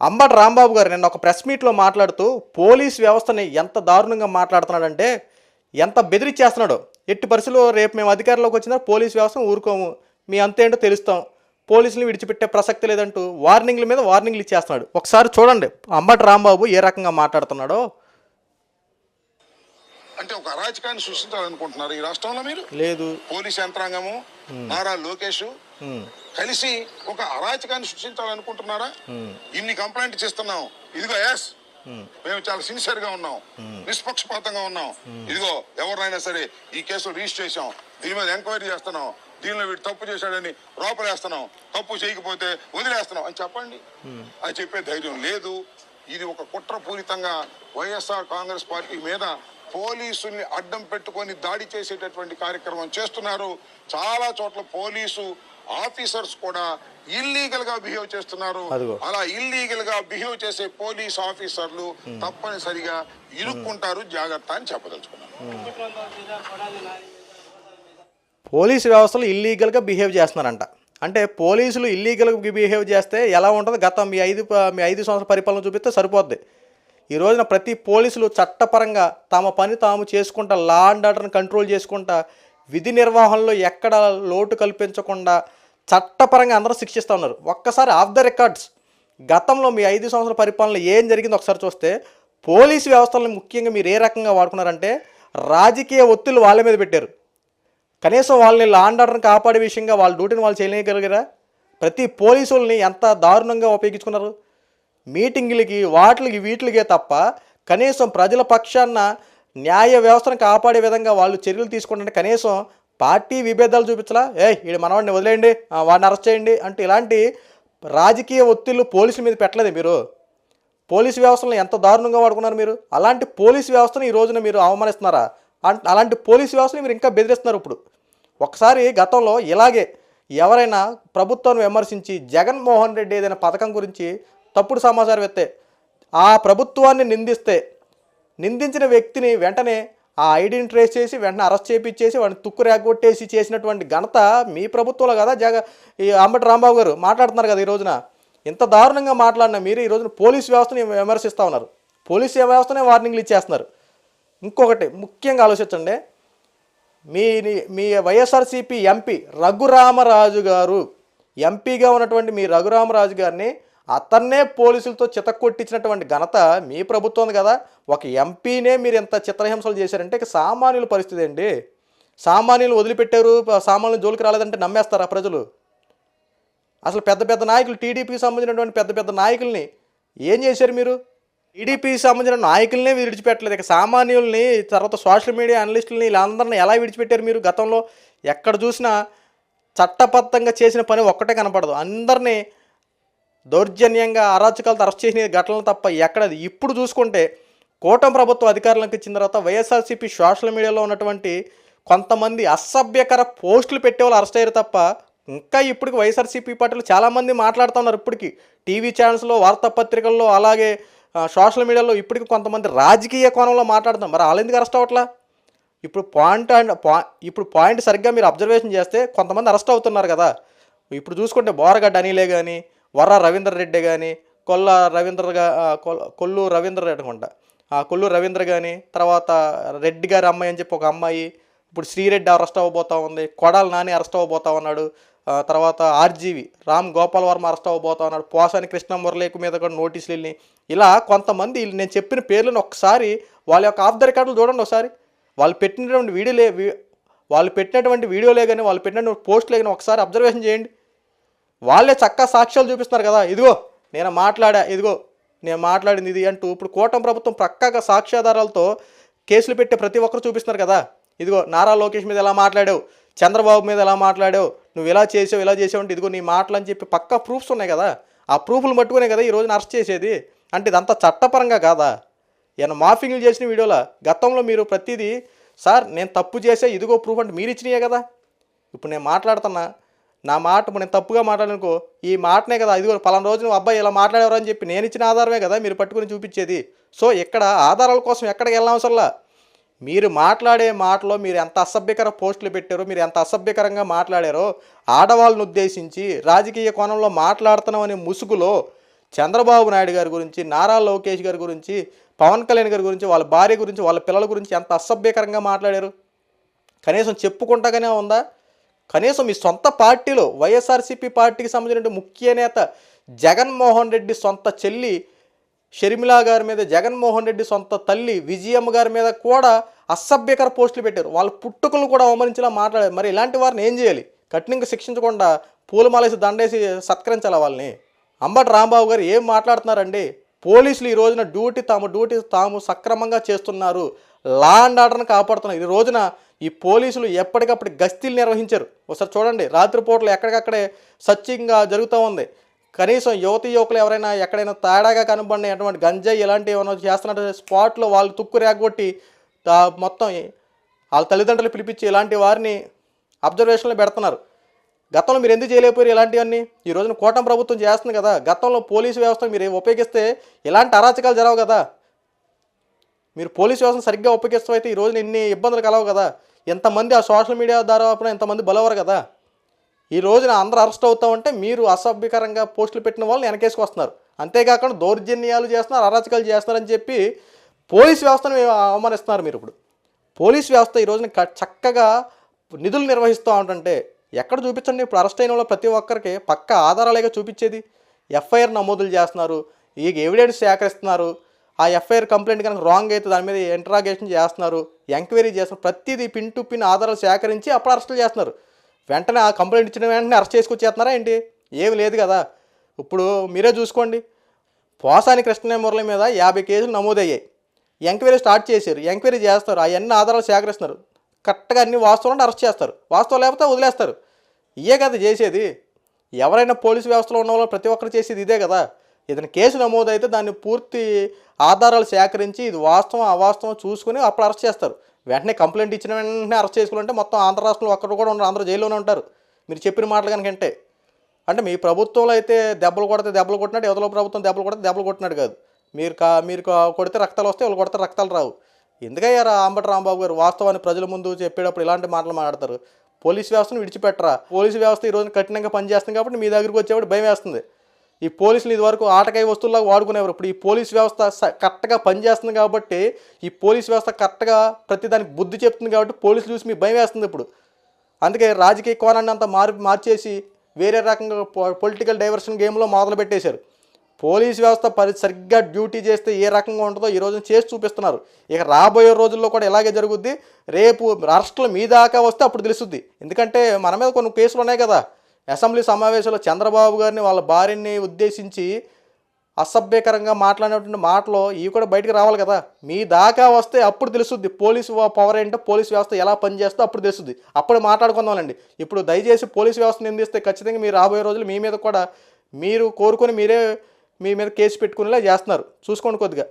అంబటి రాంబాబు గారు నిన్న ఒక ప్రెస్ మీట్లో మాట్లాడుతూ పోలీస్ వ్యవస్థని ఎంత దారుణంగా మాట్లాడుతున్నాడంటే ఎంత బెదిరిచ్చేస్తున్నాడు ఎట్టి పరిస్థితుల్లో రేపు మేము అధికారంలోకి వచ్చినా పోలీస్ వ్యవస్థను ఊరుకోము. మీ అంతేంటో తెలుస్తాం. పోలీసులు విడిచిపెట్టే ప్రసక్తి లేదంటూ వార్నింగ్ల మీద వార్నింగ్లు ఇచ్చేస్తున్నాడు. ఒకసారి చూడండి అంబటి రాంబాబు ఏ రకంగా మాట్లాడుతున్నాడో. అంటే ఒక అరాచకాన్ని సృష్టించాలనుకుంటున్నారు ఈ రాష్ట్రంలో మీరు? లేదు. పోలీస్ యంత్రాంగము నారా లోకేష్ కలిసి ఒక అరాచకాన్ని సృష్టించాలనుకుంటున్నారా? ఇన్ని కంప్లైంట్ చేస్తున్నాం ఇదిగో ఎస్ మేము చాలా సిన్సియర్గా ఉన్నాం. నిష్పక్షపాతంగా ఉన్నాం. ఇదిగో ఎవరినైనా సరే ఈ కేసు రిజిస్టర్ చేసాం దీని మీద ఎంక్వైరీ చేస్తున్నాం. దీనిలో వీడు తప్పు చేశాడని లోపలేస్తున్నాం. తప్పు చేయకపోతే వదిలేస్తున్నాం అని చెప్పండి. అని చెప్పే ధైర్యం లేదు. ఇది ఒక కుట్రపూరితంగా వైఎస్ఆర్ కాంగ్రెస్ పార్టీ మీద పోలీసుల్ని అడ్డం పెట్టుకొని దాడి చేసేటటువంటి కార్యక్రమం చేస్తున్నారు. చాలా చోట్ల పోలీసు ఆఫీసర్స్ కూడా ఇల్లీగల్గా బిహేవ్ చేస్తున్నారు. అలా ఇల్లీగల్గా బిహేవ్ చేసే పోలీస్ ఆఫీసర్లు తప్పనిసరిగా ఇరుక్కుంటారు. జాగ్రత్త అని చెప్పదలుచుకున్నాను. పోలీసు వ్యవస్థలు ఇల్లీగల్గా బిహేవ్ చేస్తున్నారంట. అంటే పోలీసులు ఇల్లీగల్గా బిహేవ్ చేస్తే ఎలా ఉంటుంది? గతం మీ ఐదు మీ ఐదు సంవత్సరాల పరిపాలన చూపిస్తే సరిపోద్ది. ఈ రోజున ప్రతి పోలీసులు చట్టపరంగా తమ పని తాము చేసుకుంటా లా అండ్ ఆర్డర్ని కంట్రోల్ చేసుకుంటా విధి నిర్వహణలో ఎక్కడ లోటు కల్పించకుండా చట్టపరంగా అందరూ శిక్షిస్తూ ఉన్నారు. ఒక్కసారి ఆఫ్ ద రికార్డ్స్. గతంలో మీ ఐదు సంవత్సరాల పరిపాలన ఏం జరిగిందో ఒకసారి చూస్తే పోలీసు వ్యవస్థలను ముఖ్యంగా మీరు ఏ రకంగా వాడుకున్నారంటే రాజకీయ ఒత్తిళ్ళు వాళ్ళ మీద పెట్టారు. కనీసం వాళ్ళని లా అండ్ ఆర్డర్ని కాపాడే విషయంగా వాళ్ళ డ్యూటీని వాళ్ళు చేయలేగలిగారా? ప్రతి పోలీసుల్ని ఎంత దారుణంగా ఉపయోగించుకున్నారు? మీటింగులకి వాటికి వీటికే తప్ప కనీసం ప్రజల పక్షాన న్యాయ వ్యవస్థను కాపాడే విధంగా వాళ్ళు చర్యలు తీసుకుంటే కనీసం పార్టీ విభేదాలు చూపించలా? ఏ ఈడు మనవాడిని వదిలేయండి వాడిని అరెస్ట్ చేయండి అంటే ఇలాంటి రాజకీయ ఒత్తిళ్ళు పోలీసుల మీద పెట్టలేదు మీరు? పోలీసు వ్యవస్థను ఎంత దారుణంగా వాడుకున్నారు మీరు? అలాంటి పోలీసు వ్యవస్థను ఈ రోజున మీరు అవమానిస్తున్నారా? అలాంటి పోలీసు వ్యవస్థని మీరు ఇంకా బెదిరిస్తున్నారు ఇప్పుడు. ఒకసారి గతంలో ఇలాగే ఎవరైనా ప్రభుత్వాన్ని విమర్శించి జగన్మోహన్ రెడ్డి ఏదైనా పథకం గురించి తప్పుడు సమాచారం ఎత్తే ఆ ప్రభుత్వాన్ని నిందిస్తే నిందించిన వ్యక్తిని వెంటనే ఆ ఐడిని ట్రేస్ చేసి వెంటనే అరెస్ట్ చేపించేసి వాడిని తుక్కు రేగొట్టేసి చేసినటువంటి ఘనత మీ ప్రభుత్వంలో కదా జగ ఈ అంబటి రాంబాబు గారు మాట్లాడుతున్నారు కదా ఈ రోజున. ఇంత దారుణంగా మాట్లాడిన మీరు ఈ రోజున పోలీస్ వ్యవస్థని విమర్శిస్తూ ఉన్నారు. పోలీస్ వ్యవస్థనే వార్నింగ్లు ఇచ్చేస్తున్నారు. ఇంకొకటి ముఖ్యంగా ఆలోచించండి. మీ మీ వైఎస్ఆర్సీపీ ఎంపీ రఘురామరాజు గారు ఎంపీగా ఉన్నటువంటి మీ రఘురామరాజు గారిని అతన్నే పోలీసులతో చితక్కొట్టించినటువంటి ఘనత మీ ప్రభుత్వం ఉంది కదా. ఒక ఎంపీనే మీరు ఎంత చిత్రహింసలు చేశారంటే ఇక సామాన్యుల పరిస్థితి అండి. సామాన్యులు వదిలిపెట్టారు సామాన్యులు జోలికి రాలేదంటే నమ్మేస్తారా ప్రజలు? అసలు పెద్ద పెద్ద నాయకులు టీడీపీకి సంబంధించినటువంటి పెద్ద పెద్ద నాయకుల్ని ఏం చేశారు మీరు? టీడీపీకి సంబంధించిన నాయకులనే విడిచిపెట్టలేదు. ఇక సామాన్యుల్ని తర్వాత సోషల్ మీడియా అనలిస్టులని వీళ్ళందరినీ ఎలా విడిచిపెట్టారు మీరు గతంలో? ఎక్కడ చూసినా చట్టబద్ధంగా చేసిన పని ఒక్కటే కనపడదు. అందరినీ దౌర్జన్యంగా అరాచకాలతో అరెస్ట్ చేసిన ఘటనలు తప్ప ఎక్కడది? ఇప్పుడు చూసుకుంటే కూటమి ప్రభుత్వం అధికారంలోకి ఇచ్చిన తర్వాత వైఎస్ఆర్సీపీ సోషల్ మీడియాలో ఉన్నటువంటి కొంతమంది అసభ్యకర పోస్టులు పెట్టే వాళ్ళు అరెస్ట్ అయ్యారు తప్ప ఇంకా ఇప్పటికి వైఎస్ఆర్సీపీ పార్టీలు చాలామంది మాట్లాడుతున్నారు ఇప్పటికి. టీవీ ఛానల్స్లో వార్తాపత్రికల్లో అలాగే సోషల్ మీడియాలో ఇప్పటికి కొంతమంది రాజకీయ కోణంలో మాట్లాడుతున్నారు. మరి వాళ్ళు ఎందుకు అరెస్ట్ అవ్వట్లా? ఇప్పుడు పాయింట్ అండ్ పా ఇప్పుడు పాయింట్ సరిగ్గా మీరు అబ్జర్వేషన్ చేస్తే కొంతమంది అరెస్ట్ అవుతున్నారు కదా. ఇప్పుడు చూసుకుంటే బోరగడ్డ అనిలే కానీ వర్ర రవీంద్ర రెడ్డి కానీ కొల్ల రవీంద్ర కొల్- కొల్లు రవీంద్ర రెడ్డి అనుకుంటా. కొల్లు రవీంద్ర కానీ తర్వాత రెడ్డి గారి అమ్మాయి అని చెప్పి ఒక అమ్మాయి ఇప్పుడు శ్రీరెడ్డి అరెస్ట్ అవ్వబోతా ఉంది కొడాల నాని అరెస్ట్ అవ్వబోతా ఉన్నాడు తర్వాత ఆర్జీవి రామ్ గోపాల్ వర్మ అరెస్ట్ అవ్వబోతా ఉన్నాడు పోసాని కృష్ణ మురళీకు మీద కూడా నోటీసులు వెళ్ళినాయి. ఇలా కొంతమంది నేను చెప్పిన పేర్లను ఒకసారి వాళ్ళ యొక్క ఆఫ్ ద రికార్డులు చూడండి ఒకసారి. వాళ్ళు పెట్టినటువంటి వీడియోలే వాళ్ళు పెట్టినటువంటి వీడియోలే కానీ వాళ్ళు పెట్టినటువంటి పోస్టులే కానీ ఒకసారి అబ్జర్వేషన్ చేయండి. వాళ్ళే చక్కగా సాక్ష్యాలు చూపిస్తున్నారు కదా. ఇదిగో నేను మాట్లాడా ఇదిగో నేను మాట్లాడింది ఇది అంటూ ఇప్పుడు కూటమి ప్రభుత్వం ప్రక్కగా సాక్ష్యాధారాలతో కేసులు పెట్టే ప్రతి ఒక్కరు చూపిస్తున్నారు కదా. ఇదిగో నారా లోకేష్ మీద ఎలా మాట్లాడావు? చంద్రబాబు మీద ఎలా మాట్లాడావు? నువ్వు ఇలా చేసావు ఇలా చేసావు అంటే ఇదిగో నీ మాటలు అని చెప్పి పక్కా ప్రూఫ్స్ ఉన్నాయి కదా. ఆ ప్రూఫ్లు పట్టుకునే కదా ఈ రోజున అరెస్ట్ చేసేది. అంటే ఇదంతా చట్టపరంగా కాదా? ఈయన మాఫింగ్లు చేసిన వీడియోలో? గతంలో మీరు ప్రతిదీ సార్ నేను తప్పు చేసే ఇదిగో ప్రూఫ్ అంటే మీరు ఇచ్చినాయే కదా. ఇప్పుడు నేను మాట్లాడుతున్నా నా మాట నేను తప్పుగా మాట్లాడనుకో ఈ మాటనే కదా ఇదిగో పలానా రోజు నువ్వు అబ్బాయి ఇలా మాట్లాడేవారు అని చెప్పి నేను ఇచ్చిన ఆధారమే కదా మీరు పట్టుకుని చూపించేది. సో ఇక్కడ ఆధారాల కోసం ఎక్కడికి వెళ్ళనవసరంలా మీరు మాట్లాడే మాటలో మీరు ఎంత అసభ్యకర పోస్టులు పెట్టారో మీరు ఎంత అసభ్యకరంగా మాట్లాడారో ఆడవాళ్ళను ఉద్దేశించి రాజకీయ కోణంలో మాట్లాడుతున్నాం అనే ముసుగులో చంద్రబాబు నాయుడు గారి గురించి నారా లోకేష్ గారి గురించి పవన్ కళ్యాణ్ గారి గురించి వాళ్ళ భార్య గురించి వాళ్ళ పిల్లల గురించి ఎంత అసభ్యకరంగా మాట్లాడారు? కనీసం చెప్పుకుంటాగానే ఉందా? కనీసం మీ సొంత పార్టీలో వైఎస్ఆర్సీపీ పార్టీకి సంబంధించిన ముఖ్య నేత జగన్మోహన్ రెడ్డి సొంత చెల్లి షర్మిలా గారి మీద జగన్మోహన్ రెడ్డి సొంత తల్లి విజయమ్మ గారి మీద కూడా అసభ్యకర పోస్టులు పెట్టారు. వాళ్ళ పుట్టుకలు కూడా అవమానించేలా మాట్లాడారు. మరి ఇలాంటి వారిని ఏం చేయాలి? కఠినంగా శిక్షించకుండా పూలమాలేసి దండేసి సత్కరించాలి వాళ్ళని? అంబటి రాంబాబు గారు ఏం మాట్లాడుతున్నారండి? పోలీసులు ఈ రోజున డ్యూటీ తాము డ్యూటీ తాము సక్రమంగా చేస్తున్నారు. లా అండ్ ఆర్డర్ని కాపాడుతున్నారు. ఈ రోజున ఈ పోలీసులు ఎప్పటికప్పుడు గస్తీలు నిర్వహించారు. ఒకసారి చూడండి రాత్రిపూటలు ఎక్కడికక్కడే సర్చింగ్గా జరుగుతూ ఉంది. కనీసం యువతి యువకులు ఎవరైనా ఎక్కడైనా తేడాగా కనబడిన ఎటువంటి గంజాయి ఇలాంటివి ఏమైనా చేస్తున్నట్టు స్పాట్లో వాళ్ళు తుక్కు రేగొట్టి మొత్తం వాళ్ళ తల్లిదండ్రులు పిలిపించి ఇలాంటి వారిని అబ్జర్వేషన్లో పెడుతున్నారు. గతంలో మీరు ఎందుకు చేయలేకపోయారు ఇలాంటివన్నీ? ఈ రోజున కూటమి ప్రభుత్వం చేస్తుంది కదా. గతంలో పోలీసు వ్యవస్థ మీరు ఉపయోగిస్తే ఇలాంటి అరాచకాలు జరగవు కదా. మీరు పోలీసు వ్యవస్థను సరిగ్గా ఉపయోగిస్తూ అయితే ఈ రోజున ఇన్ని ఇబ్బందులు కలవు కదా. ఎంతమంది ఆ సోషల్ మీడియా ద్వారా ఎంతమంది బలవరు కదా. ఈ రోజున అందరూ అరెస్ట్ అవుతా ఉంటే మీరు అసభ్యకరంగా పోస్టులు పెట్టిన వాళ్ళని వెనకేసుకొస్తున్నారు. అంతేకాకుండా దౌర్జన్యాలు చేస్తున్నారు అరాచకాలు చేస్తున్నారని చెప్పి పోలీస్ వ్యవస్థను అవమానిస్తున్నారు మీరు ఇప్పుడు. పోలీస్ వ్యవస్థ ఈ రోజున చక్కగా నిధులు నిర్వహిస్తూ ఉంటుంటే ఎక్కడ చూపించండి? ఇప్పుడు అరెస్ట్ అయిన వాళ్ళు ప్రతి ఒక్కరికి పక్క ఆధారాలేగా చూపించేది. ఎఫ్ఐఆర్ నమోదులు చేస్తున్నారు. ఈ ఎవిడెన్స్ సేకరిస్తున్నారు. ఆ ఎఫ్ఐఆర్ కంప్లైంట్ కనుక రాంగ్ అయితే దాని మీద ఇంటరాగేషన్ చేస్తున్నారు. ఎంక్వైరీ చేస్తున్నారు. ప్రతిదీ పిన్ టు పిన్ ఆధారాలు సేకరించి అప్పుడు అరెస్టులు చేస్తున్నారు. వెంటనే ఆ కంప్లైంట్ ఇచ్చిన వెంటనే అరెస్ట్ చేసుకొచ్చేస్తున్నారా ఏంటి? ఏమి లేదు కదా. ఇప్పుడు మీరే చూసుకోండి. పోసాని కృష్ణ మురళి మీద యాభై కేసులు నమోదయ్యాయి. ఎంక్వైరీ స్టార్ట్ చేశారు. ఎంక్వైరీ చేస్తారు అవన్నీ ఆధారాలు సేకరిస్తున్నారు. కరెక్ట్గా అన్ని వాస్తవాలను అరెస్ట్ చేస్తారు. వాస్తవం లేకపోతే వదిలేస్తారు. ఇయే కదా చేసేది. ఎవరైనా పోలీసు వ్యవస్థలో ఉన్న వాళ్ళు ప్రతి ఒక్కరు చేసేది ఇదే కదా. ఏదైనా కేసు నమోదైతే దాన్ని పూర్తి ఆధారాలు సేకరించి ఇది వాస్తవం అవాస్తవం చూసుకుని అప్పుడు అరెస్ట్ చేస్తారు. వెంటనే కంప్లైంట్ ఇచ్చిన వెంటనే అరెస్ట్ చేసుకోవాలంటే మొత్తం ఆంధ్ర రాష్ట్రంలో ఒక్కరు కూడా ఉండరు. అందరూ జైల్లోనే ఉంటారు. మీరు చెప్పిన మాటలు కనుక అంటే అంటే మీ ప్రభుత్వంలో అయితే దెబ్బలు కొడితే దెబ్బలు కొట్టినట్టు ఎవరిలో ప్రభుత్వం దెబ్బలు కొడితే దెబ్బలు కొట్టినట్టు కాదు. మీరు కా మీరు కొడితే రక్తాలు వస్తే వాళ్ళు కొడితే రక్తాలు రావు. ఎందుకయ్యారా అంబటి రాంబాబు గారు? వాస్తవాన్ని ప్రజల ముందు చెప్పేటప్పుడు ఇలాంటి మాటలు మాట్లాడతారు. పోలీస్ వ్యవస్థను విడిచిపెట్టరా? పోలీసు వ్యవస్థ ఈ రోజు కఠినంగా పనిచేస్తుంది కాబట్టి మీ దగ్గరికి వచ్చేవాడు భయం వేస్తుంది. ఈ పోలీసులు ఇదివరకు ఆటకాయ వస్తువులాగా వాడుకునేవారు. ఇప్పుడు ఈ పోలీస్ వ్యవస్థ స- కరెక్ట్గా పనిచేస్తుంది కాబట్టి ఈ పోలీస్ వ్యవస్థ కరెక్ట్గా ప్రతిదానికి బుద్ధి చెప్తుంది కాబట్టి పోలీసులు చూసి మీ భయం వేస్తుంది ఇప్పుడు. అందుకే రాజకీయ కోణాన్ని అంతా మార్ మార్చేసి వేరే రకంగా పొలిటికల్ డైవర్షన్ గేమ్లో మొదలు పెట్టేశారు పోలీస్ వ్యవస్థ పరి సరిగ్గా డ్యూటీ చేస్తే ఏ రకంగా ఉంటుందో ఈ రోజున చేసి చూపిస్తున్నారు. ఇక రాబోయే రోజుల్లో కూడా ఇలాగే జరుగుద్ది. రేపు రాష్ట్రం మీ దాకా వస్తే అప్పుడు తెలుస్తుంది ఎందుకంటే మన మీద కొన్ని కేసులు ఉన్నాయి కదా. అసెంబ్లీ సమావేశంలో చంద్రబాబు గారిని వాళ్ళ భార్యని ఉద్దేశించి అసభ్యకరంగా మాట్లాడినటువంటి మాటలు ఇవి కూడా బయటకు రావాలి కదా. మీ దాకా వస్తే అప్పుడు తెలుస్తుంది పోలీసు పవర్ ఏంటో పోలీస్ వ్యవస్థ ఎలా పనిచేస్తే అప్పుడు తెలుస్తుంది అప్పుడు మాట్లాడుకుందామండి ఇప్పుడు దయచేసి పోలీస్ వ్యవస్థ నిందిస్తే ఖచ్చితంగా మీరు రాబోయే రోజులు మీ మీద కూడా మీరు కోరుకొని మీరే మీ మీద కేసు పెట్టుకునేలా చేస్తున్నారు. చూసుకోండి కొద్దిగా.